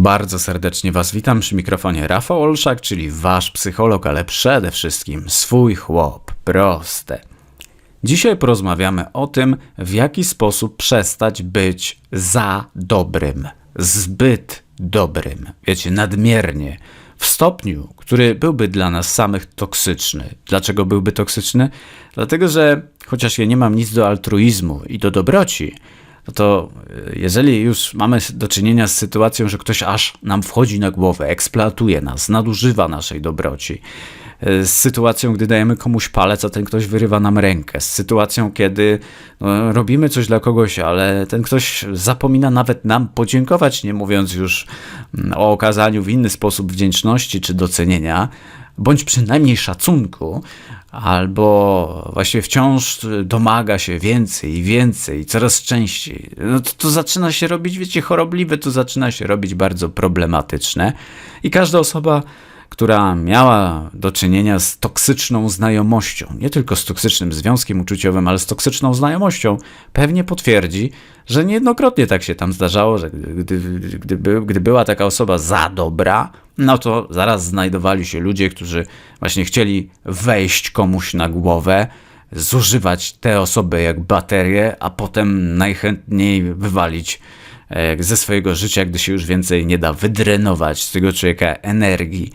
Bardzo serdecznie Was witam przy mikrofonie Rafał Olszak, czyli Wasz psycholog, ale przede wszystkim swój chłop. Proste. Dzisiaj porozmawiamy o tym, w jaki sposób przestać być za dobrym, zbyt dobrym, wiecie, nadmiernie, w stopniu, który byłby dla nas samych toksyczny. Dlaczego byłby toksyczny? Dlatego, że chociaż ja nie mam nic do altruizmu i do dobroci, no to e, jeżeli już mamy do czynienia z sytuacją, że ktoś aż nam wchodzi na głowę, eksploatuje nas, nadużywa naszej dobroci, e, z sytuacją, gdy dajemy komuś palec, a ten ktoś wyrywa nam rękę, z sytuacją, kiedy no, robimy coś dla kogoś, ale ten ktoś zapomina nawet nam podziękować, nie mówiąc już mm, o okazaniu w inny sposób wdzięczności czy docenienia, bądź przynajmniej szacunku, albo właściwie wciąż domaga się więcej i więcej, coraz częściej, no to, to zaczyna się robić, wiecie, chorobliwe, to zaczyna się robić bardzo problematyczne. I każda osoba, która miała do czynienia z toksyczną znajomością, nie tylko z toksycznym związkiem uczuciowym, ale z toksyczną znajomością, pewnie potwierdzi, że niejednokrotnie tak się tam zdarzało, że gdy, gdy, gdy była taka osoba za dobra, no to zaraz znajdowali się ludzie, którzy właśnie chcieli wejść komuś na głowę, zużywać te osoby jak baterię, a potem najchętniej wywalić e, ze swojego życia, gdy się już więcej nie da wydrenować z tego człowieka energii.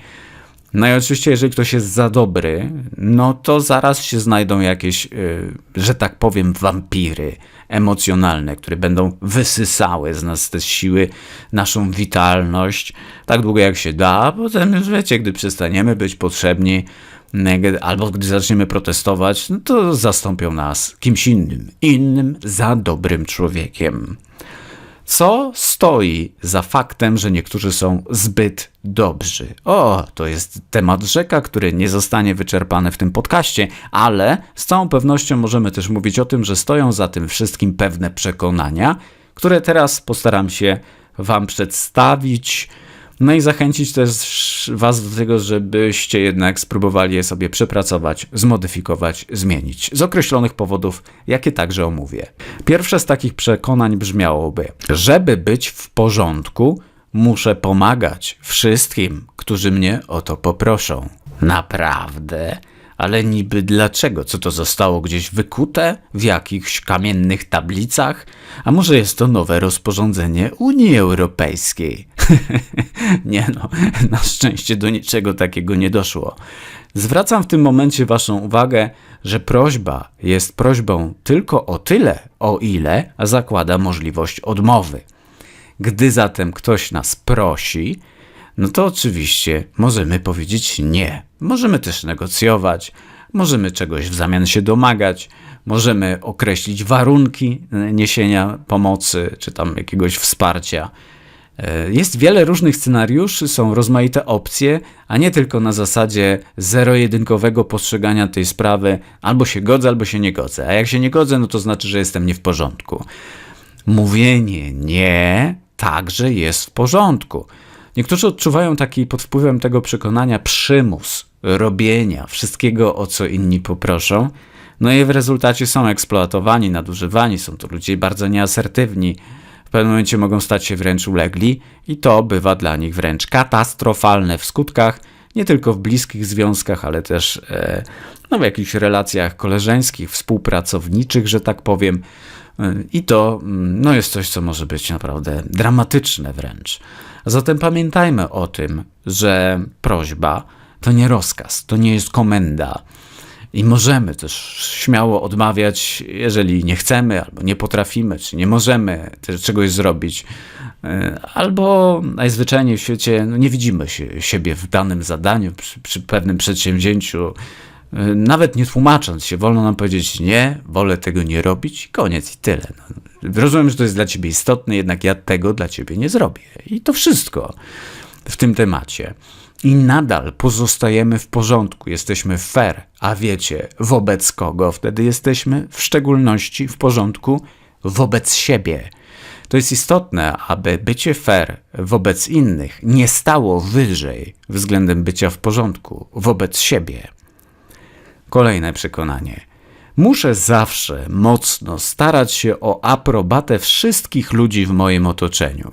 No i oczywiście, jeżeli ktoś jest za dobry, no to zaraz się znajdą jakieś, yy, że tak powiem, wampiry emocjonalne, które będą wysysały z nas te siły, naszą witalność, tak długo jak się da, a potem już wiecie, gdy przestaniemy być potrzebni, albo gdy zaczniemy protestować, no to zastąpią nas kimś innym, innym za dobrym człowiekiem. Co stoi za faktem, że niektórzy są zbyt dobrzy? O, to jest temat rzeka, który nie zostanie wyczerpany w tym podcaście, ale z całą pewnością możemy też mówić o tym, że stoją za tym wszystkim pewne przekonania, które teraz postaram się Wam przedstawić no i zachęcić też Was do tego, żebyście jednak spróbowali je sobie przepracować, zmodyfikować, zmienić. Z określonych powodów, jakie także omówię. Pierwsze z takich przekonań brzmiałoby: żeby być w porządku, muszę pomagać wszystkim, którzy mnie o to poproszą. Naprawdę? Ale niby dlaczego? Co to zostało gdzieś wykute? W jakichś kamiennych tablicach? A może jest to nowe rozporządzenie Unii Europejskiej? nie no, na szczęście do niczego takiego nie doszło. Zwracam w tym momencie Waszą uwagę, że prośba jest prośbą tylko o tyle, o ile zakłada możliwość odmowy. Gdy zatem ktoś nas prosi, no to oczywiście możemy powiedzieć nie. Możemy też negocjować, możemy czegoś w zamian się domagać, możemy określić warunki niesienia pomocy czy tam jakiegoś wsparcia. E, jest wiele różnych scenariuszy, są rozmaite opcje, a nie tylko na zasadzie zero-jedynkowego postrzegania tej sprawy albo się godzę, albo się nie godzę. A jak się nie godzę, no to znaczy, że jestem nie w porządku. Mówienie nie także jest w porządku. Niektórzy odczuwają taki pod wpływem tego przekonania przymus robienia wszystkiego, o co inni poproszą, no i w rezultacie są eksploatowani, nadużywani, są to ludzie bardzo nieasertywni, w pewnym momencie mogą stać się wręcz ulegli i to bywa dla nich wręcz katastrofalne w skutkach, nie tylko w bliskich związkach, ale też e, no, w jakichś relacjach koleżeńskich, współpracowniczych, że tak powiem. I to mm, no, jest coś, co może być naprawdę dramatyczne wręcz. Zatem pamiętajmy o tym, że prośba to nie rozkaz, to nie jest komenda. I możemy też śmiało odmawiać, jeżeli nie chcemy, albo nie potrafimy, czy nie możemy czegoś zrobić, e, albo najzwyczajniej w świecie no nie widzimy się, siebie w danym zadaniu, przy, przy pewnym przedsięwzięciu, nawet nie tłumacząc się, wolno nam powiedzieć nie, wolę tego nie robić, koniec i tyle. No, rozumiem, że to jest dla ciebie istotne, jednak ja tego dla ciebie nie zrobię. I to wszystko w tym temacie i nadal pozostajemy w porządku, jesteśmy fair, a wiecie, wobec kogo wtedy jesteśmy? W szczególności w porządku wobec siebie. To jest istotne, aby bycie fair wobec innych nie stało wyżej względem bycia w porządku wobec siebie. Kolejne przekonanie. Muszę zawsze mocno starać się o aprobatę wszystkich ludzi w moim otoczeniu.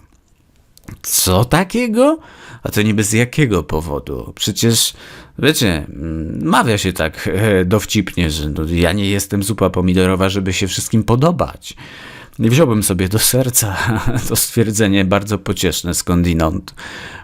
Co takiego? A to niby z jakiego powodu? Przecież, wiecie, mm, mawia się tak e, dowcipnie, że no, ja nie jestem zupa pomidorowa, żeby się wszystkim podobać. Nie wziąłbym sobie do serca to stwierdzenie bardzo pocieszne skądinąd,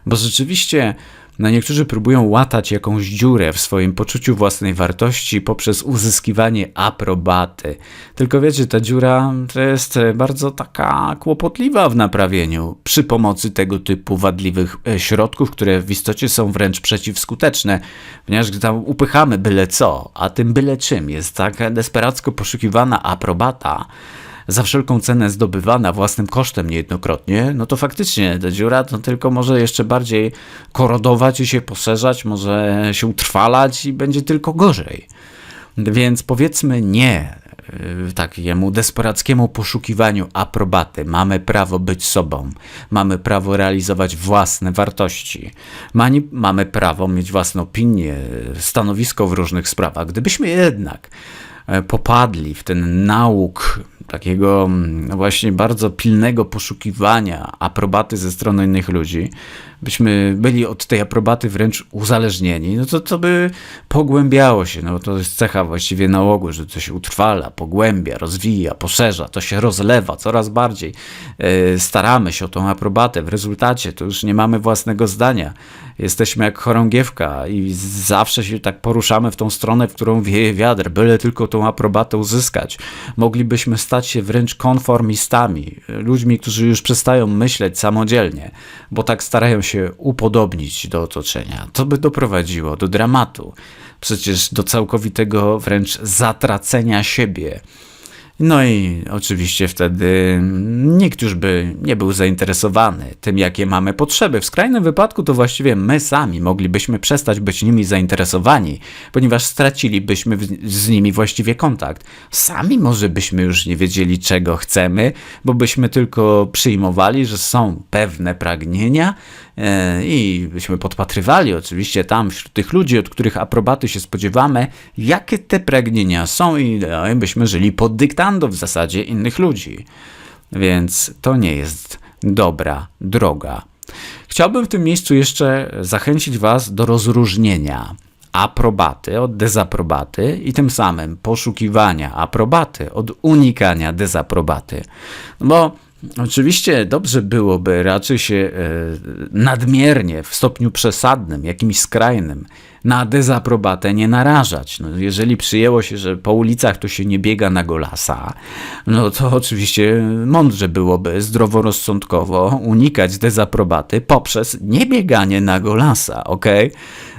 bo rzeczywiście no niektórzy próbują łatać jakąś dziurę w swoim poczuciu własnej wartości poprzez uzyskiwanie aprobaty. Tylko wiecie, ta dziura to jest bardzo taka kłopotliwa w naprawieniu przy pomocy tego typu wadliwych e, środków, które w istocie są wręcz przeciwskuteczne, ponieważ tam upychamy byle co, a tym byle czym jest taka desperacko poszukiwana aprobata, za wszelką cenę zdobywana własnym kosztem niejednokrotnie, no to faktycznie ta dziura to tylko może jeszcze bardziej korodować i się poszerzać, może się utrwalać i będzie tylko gorzej. Więc powiedzmy nie y, takiemu desperackiemu poszukiwaniu aprobaty. Mamy prawo być sobą, mamy prawo realizować własne wartości, mamy prawo mieć własną opinię, stanowisko w różnych sprawach. Gdybyśmy jednak e, popadli w ten nauk takiego mm, właśnie bardzo pilnego poszukiwania aprobaty ze strony innych ludzi, byśmy byli od tej aprobaty wręcz uzależnieni, no to to by pogłębiało się. No to jest cecha właściwie nałogu, że się utrwala, pogłębia, rozwija, poszerza, to się rozlewa coraz bardziej. E, staramy się o tą aprobatę. W rezultacie to już nie mamy własnego zdania. Jesteśmy jak chorągiewka i zawsze się tak poruszamy w tą stronę, w którą wieje wiatr, byle tylko tą aprobatę uzyskać. Moglibyśmy stać się wręcz konformistami, ludźmi, którzy już przestają myśleć samodzielnie, bo tak starają się upodobnić do otoczenia. To by doprowadziło do dramatu, przecież do całkowitego wręcz zatracenia siebie. No i oczywiście wtedy nikt już by nie był zainteresowany tym, jakie mamy potrzeby. W skrajnym wypadku to właściwie my sami moglibyśmy przestać być nimi zainteresowani, ponieważ stracilibyśmy z nimi właściwie kontakt. Sami może byśmy już nie wiedzieli, czego chcemy, bo byśmy tylko przyjmowali, że są pewne pragnienia i byśmy podpatrywali oczywiście tam wśród tych ludzi, od których aprobaty się spodziewamy, jakie te pragnienia są i no, byśmy żyli pod dyktando w zasadzie innych ludzi. Więc to nie jest dobra droga. Chciałbym w tym miejscu jeszcze zachęcić Was do rozróżnienia aprobaty od dezaprobaty i tym samym poszukiwania aprobaty od unikania dezaprobaty. Bo Oczywiście dobrze byłoby raczej się e, nadmiernie, w stopniu przesadnym, jakimś skrajnym, na dezaprobatę nie narażać. No, jeżeli przyjęło się, że po ulicach to się nie biega na golasa, no to oczywiście mądrze byłoby zdroworozsądkowo unikać dezaprobaty poprzez niebieganie na golasa, ok?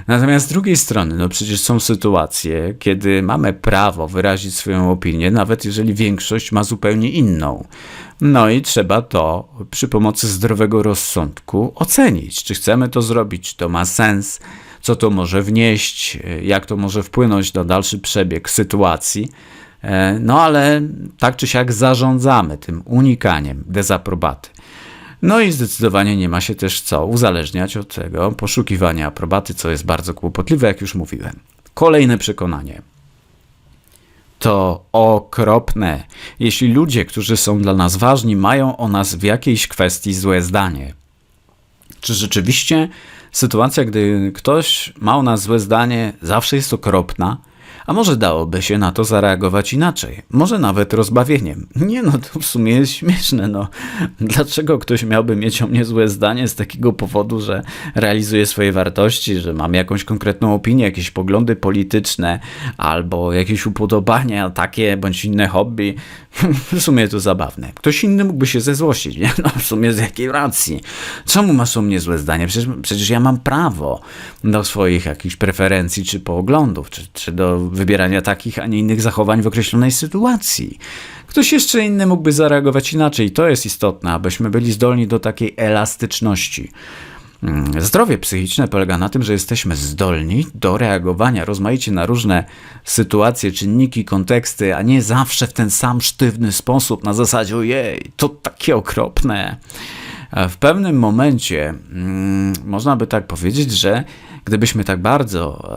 Natomiast z drugiej strony, no przecież są sytuacje, kiedy mamy prawo wyrazić swoją opinię, nawet jeżeli większość ma zupełnie inną. No i trzeba to przy pomocy zdrowego rozsądku ocenić, czy chcemy to zrobić, czy to ma sens, co to może wnieść, jak to może wpłynąć na dalszy przebieg sytuacji. E, no ale tak czy siak zarządzamy tym unikaniem dezaprobaty. No i zdecydowanie nie ma się też co uzależniać od tego poszukiwania aprobaty, co jest bardzo kłopotliwe, jak już mówiłem. Kolejne przekonanie. To okropne, jeśli ludzie, którzy są dla nas ważni, mają o nas w jakiejś kwestii złe zdanie. Czy rzeczywiście sytuacja, gdy ktoś ma o nas złe zdanie, zawsze jest okropna? A może dałoby się na to zareagować inaczej? Może nawet rozbawieniem. Nie no, to w sumie jest śmieszne, no. Dlaczego ktoś miałby mieć o mnie złe zdanie z takiego powodu, że realizuje swoje wartości, że mam jakąś konkretną opinię, jakieś poglądy polityczne, albo jakieś upodobania takie, bądź inne hobby? w sumie to zabawne. Ktoś inny mógłby się zezłościć, nie? No w sumie z jakiej racji? Czemu masz o mnie złe zdanie? Przecież, przecież ja mam prawo do swoich jakichś preferencji, czy poglądów, czy, czy do wybierania takich, a nie innych zachowań w określonej sytuacji. Ktoś jeszcze inny mógłby zareagować inaczej. To jest istotne, abyśmy byli zdolni do takiej elastyczności. Mm, zdrowie psychiczne polega na tym, że jesteśmy zdolni do reagowania rozmaicie na różne sytuacje, czynniki, konteksty, a nie zawsze w ten sam sztywny sposób, na zasadzie ojej, to takie okropne. W pewnym momencie hmm, można by tak powiedzieć, że gdybyśmy tak bardzo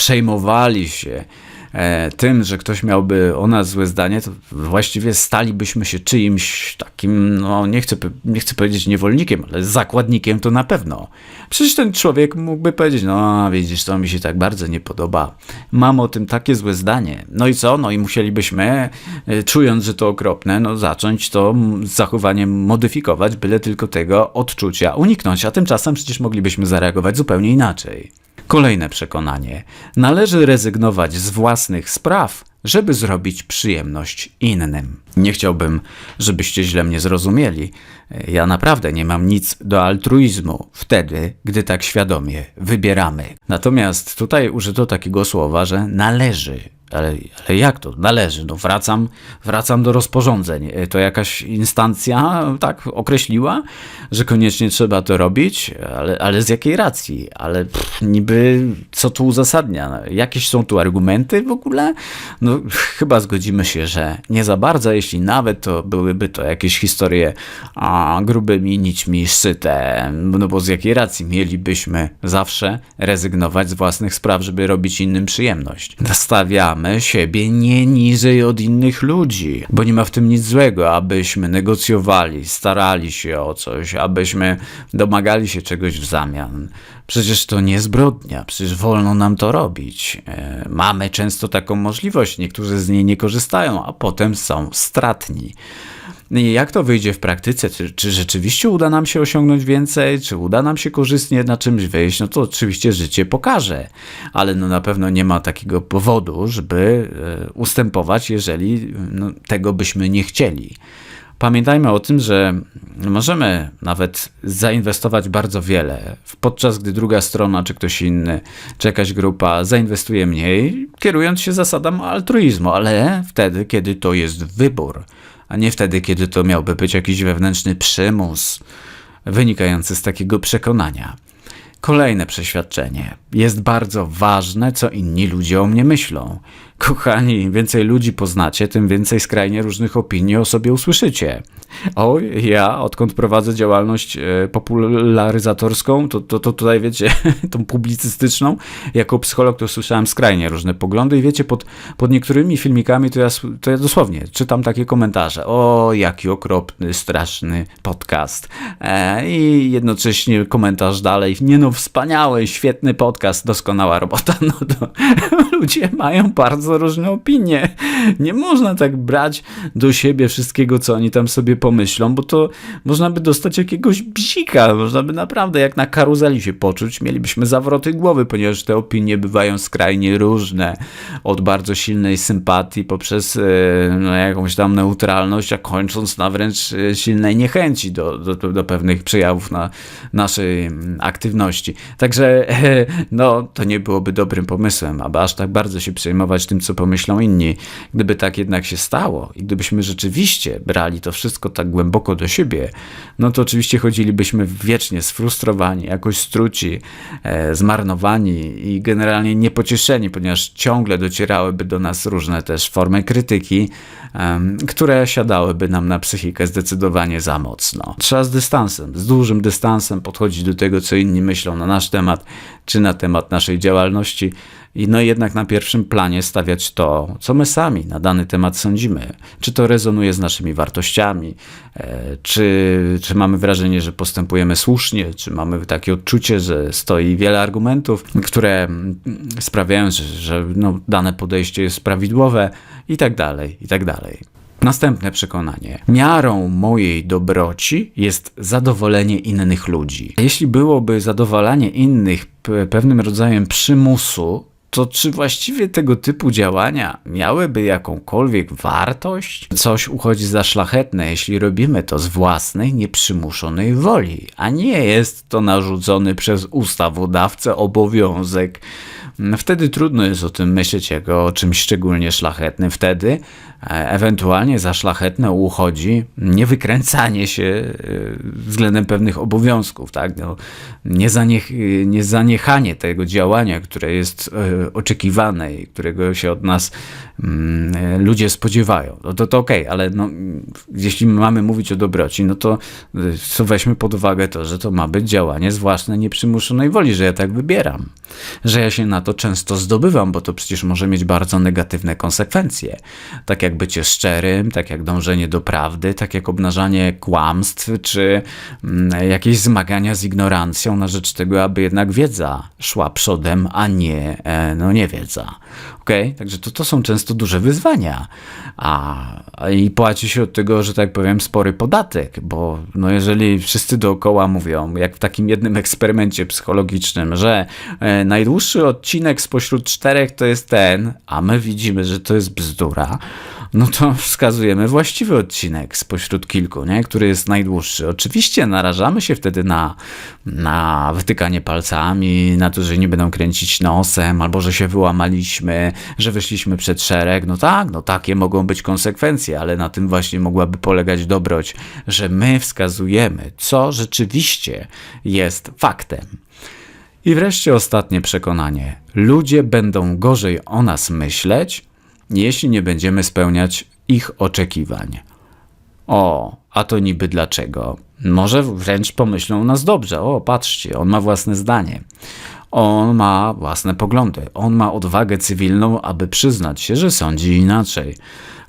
przejmowali się e, tym, że ktoś miałby o nas złe zdanie, to właściwie stalibyśmy się czyimś takim, no nie chcę, nie chcę powiedzieć niewolnikiem, ale zakładnikiem to na pewno. Przecież ten człowiek mógłby powiedzieć, no widzisz, to mi się tak bardzo nie podoba. Mam o tym takie złe zdanie. No i co? No i musielibyśmy, e, czując, że to okropne, no zacząć to zachowanie modyfikować, byle tylko tego odczucia uniknąć, a tymczasem przecież moglibyśmy zareagować zupełnie inaczej. Kolejne przekonanie. Należy rezygnować z własnych spraw, żeby zrobić przyjemność innym. Nie chciałbym, żebyście źle mnie zrozumieli. Ja naprawdę nie mam nic do altruizmu wtedy, gdy tak świadomie wybieramy. Natomiast tutaj użyto takiego słowa, że należy ale, ale jak to? Należy. No wracam, wracam do rozporządzeń. To jakaś instancja tak określiła, że koniecznie trzeba to robić, ale, ale z jakiej racji? Ale pff, niby co tu uzasadnia? Jakieś są tu argumenty w ogóle? No chyba zgodzimy się, że nie za bardzo, jeśli nawet to byłyby to jakieś historie a, grubymi nićmi szyte. No bo z jakiej racji mielibyśmy zawsze rezygnować z własnych spraw, żeby robić innym przyjemność? Nastawiamy stawiamy siebie nie niżej od innych ludzi, bo nie ma w tym nic złego, abyśmy negocjowali, starali się o coś, abyśmy domagali się czegoś w zamian. Przecież to nie zbrodnia, przecież wolno nam to robić. E, mamy często taką możliwość, niektórzy z niej nie korzystają, a potem są stratni. Jak to wyjdzie w praktyce? Czy, czy, rzeczywiście uda nam się osiągnąć więcej? Czy uda nam się korzystnie na czymś wyjść? No to oczywiście życie pokaże, ale no na pewno nie ma takiego powodu, żeby e, ustępować, jeżeli no, tego byśmy nie chcieli. Pamiętajmy o tym, że możemy nawet zainwestować bardzo wiele, podczas gdy druga strona, czy ktoś inny, czy jakaś grupa zainwestuje mniej, kierując się zasadą altruizmu, ale wtedy, kiedy to jest wybór a nie wtedy, kiedy to miałby być jakiś wewnętrzny przymus wynikający z takiego przekonania. Kolejne przeświadczenie. Jest bardzo ważne, co inni ludzie o mnie myślą. Kochani, im więcej ludzi poznacie, tym więcej skrajnie różnych opinii o sobie usłyszycie. O, ja odkąd prowadzę działalność e, popularyzatorską, to, to, to tutaj wiecie, tą publicystyczną, jako psycholog to słyszałem skrajnie różne poglądy i wiecie, pod, pod niektórymi filmikami to ja, to ja dosłownie czytam takie komentarze. O, jaki okropny, straszny podcast. E, I jednocześnie komentarz dalej. Nie no, wspaniały, świetny podcast, doskonała robota. No to ludzie mają bardzo różne opinie. Nie można tak brać do siebie wszystkiego, co oni tam sobie pomyślą, bo to można by dostać jakiegoś bzika, można by naprawdę jak na karuzeli się poczuć, mielibyśmy zawroty głowy, ponieważ te opinie bywają skrajnie różne, od bardzo silnej sympatii poprzez e, no, jakąś tam neutralność, a kończąc na wręcz e, silnej niechęci do, do, do pewnych przejawów na naszej mm, aktywności. Także no, to nie byłoby dobrym pomysłem, aby aż tak bardzo się przejmować tym, co pomyślą inni. Gdyby tak jednak się stało i gdybyśmy rzeczywiście brali to wszystko tak głęboko do siebie, no to oczywiście chodzilibyśmy wiecznie sfrustrowani, jakoś struci, e, zmarnowani i generalnie niepocieszeni, ponieważ ciągle docierałyby do nas różne też formy krytyki, e, które siadałyby nam na psychikę zdecydowanie za mocno. Trzeba z dystansem, z dużym dystansem podchodzić do tego, co inni myślą na nasz temat, czy na temat naszej działalności, i no jednak na pierwszym planie stawiać to, co my sami na dany temat sądzimy. Czy to rezonuje z naszymi wartościami, e, czy, czy mamy wrażenie, że postępujemy słusznie, czy mamy takie odczucie, że stoi wiele argumentów, które sprawiają, że, że no, dane podejście jest prawidłowe i tak dalej, i tak dalej. Następne przekonanie. Miarą mojej dobroci jest zadowolenie innych ludzi. Jeśli byłoby zadowalanie innych pewnym rodzajem przymusu, to czy właściwie tego typu działania miałyby jakąkolwiek wartość? Coś uchodzi za szlachetne, jeśli robimy to z własnej, nieprzymuszonej woli, a nie jest to narzucony przez ustawodawcę obowiązek Wtedy trudno jest o tym myśleć jako o czymś szczególnie szlachetnym. Wtedy e, ewentualnie za szlachetne uchodzi niewykręcanie się e, względem pewnych obowiązków, tak? No, niezaniech, niezaniechanie tego działania, które jest e, oczekiwane i którego się od nas mm, ludzie spodziewają. No to to okej, okay, ale no, jeśli mamy mówić o dobroci, no to, to weźmy pod uwagę to, że to ma być działanie z własnej nieprzymuszonej woli, że ja tak wybieram. że ja się na to często zdobywam, bo to przecież może mieć bardzo negatywne konsekwencje. Tak jak bycie szczerym, tak jak dążenie do prawdy, tak jak obnażanie kłamstw, czy mm, jakieś zmagania z ignorancją na rzecz tego, aby jednak wiedza szła przodem, a nie, e, no nie wiedza. Okay? Także to, to są często duże wyzwania. A, i płaci się od tego, że tak powiem, spory podatek, bo no jeżeli wszyscy dookoła mówią, jak w takim jednym eksperymencie psychologicznym, że e, najdłuższy odcinek spośród czterech to jest ten, a my widzimy, że to jest bzdura, no to wskazujemy właściwy odcinek spośród kilku, nie? który jest najdłuższy. Oczywiście narażamy się wtedy na, na wytykanie palcami, na to, że nie będą kręcić nosem, albo że się wyłamaliśmy, że wyszliśmy przed szereg. No tak, no takie mogą być konsekwencje, ale na tym właśnie mogłaby polegać dobroć, że my wskazujemy, co rzeczywiście jest faktem. I wreszcie ostatnie przekonanie. Ludzie będą gorzej o nas myśleć, jeśli nie będziemy spełniać ich oczekiwań. O, a to niby dlaczego? Może wręcz pomyślą nas dobrze. O, patrzcie, on ma własne zdanie. On ma własne poglądy. On ma odwagę cywilną, aby przyznać się, że sądzi inaczej.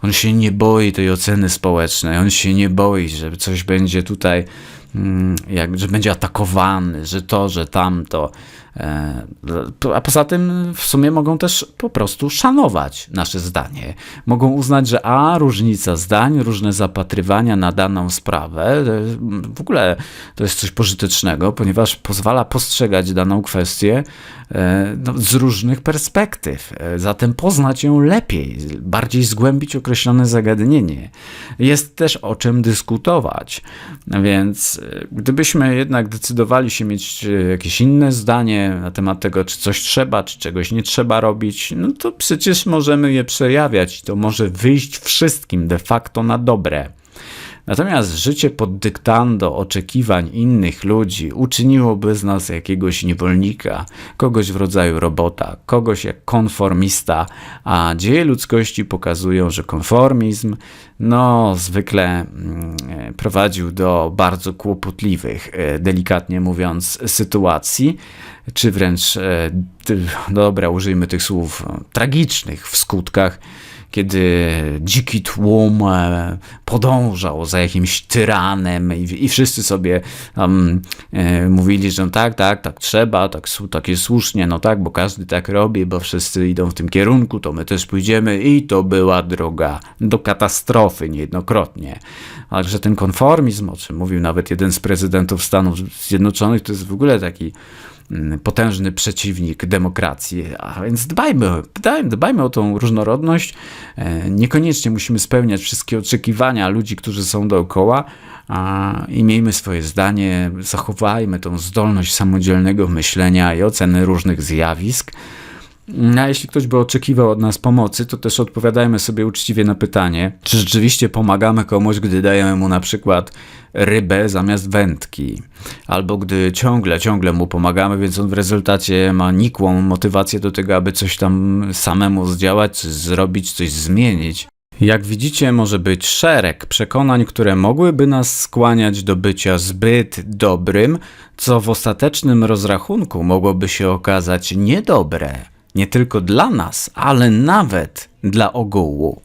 On się nie boi tej oceny społecznej. On się nie boi, że coś będzie tutaj, jak, że będzie atakowany, że to, że tamto. E, a poza tym w sumie mogą też po prostu szanować nasze zdanie. Mogą uznać, że a różnica zdań, różne zapatrywania na daną sprawę, w ogóle to jest coś pożytecznego, ponieważ pozwala postrzegać daną kwestię e, no, z różnych perspektyw. E, zatem poznać ją lepiej, bardziej zgłębić określone zagadnienie. Jest też o czym dyskutować. Więc gdybyśmy jednak decydowali się mieć jakieś inne zdanie, na temat tego, czy coś trzeba, czy czegoś nie trzeba robić, no to przecież możemy je przejawiać. To może wyjść wszystkim de facto na dobre. Natomiast życie pod dyktando oczekiwań innych ludzi uczyniłoby z nas jakiegoś niewolnika, kogoś w rodzaju robota, kogoś jak konformista, a dzieje ludzkości pokazują, że konformizm no, zwykle mm, prowadził do bardzo kłopotliwych, e, delikatnie mówiąc, sytuacji, czy wręcz, e, dobra, użyjmy tych słów, tragicznych w skutkach kiedy dziki tłum e, podążał za jakimś tyranem i, i wszyscy sobie um, e, mówili, że no tak, tak, tak trzeba, tak, tak jest słusznie, no tak, bo każdy tak robi, bo wszyscy idą w tym kierunku, to my też pójdziemy i to była droga do katastrofy niejednokrotnie. Także ten konformizm, o czym mówił nawet jeden z prezydentów Stanów Zjednoczonych, to jest w ogóle taki potężny przeciwnik demokracji. A więc dbajmy, dbajmy, o tą różnorodność. E, niekoniecznie musimy spełniać wszystkie oczekiwania ludzi, którzy są dookoła. I miejmy swoje zdanie, zachowajmy tą zdolność samodzielnego myślenia i oceny różnych zjawisk. No, a jeśli ktoś by oczekiwał od nas pomocy, to też odpowiadajmy sobie uczciwie na pytanie, czy rzeczywiście pomagamy komuś, gdy dajemy mu na przykład rybę zamiast wędki, albo gdy ciągle, ciągle mu pomagamy, więc on w rezultacie ma nikłą motywację do tego, aby coś tam samemu zdziałać, coś zrobić, coś zmienić. Jak widzicie, może być szereg przekonań, które mogłyby nas skłaniać do bycia zbyt dobrym, co w ostatecznym rozrachunku mogłoby się okazać niedobre nie tylko dla nas, ale nawet dla ogółu.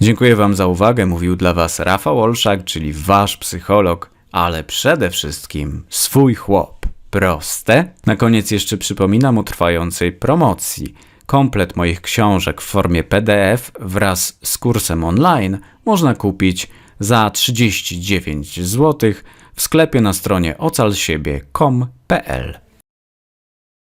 Dziękuję Wam za uwagę. Mówił dla Was Rafał Olszak, czyli Wasz psycholog, ale przede wszystkim swój chłop. Proste. Na koniec jeszcze przypominam o trwającej promocji. Komplet moich książek w formie PDF wraz z kursem online można kupić za 39 zł w sklepie na stronie ocalsiebie.com.pl.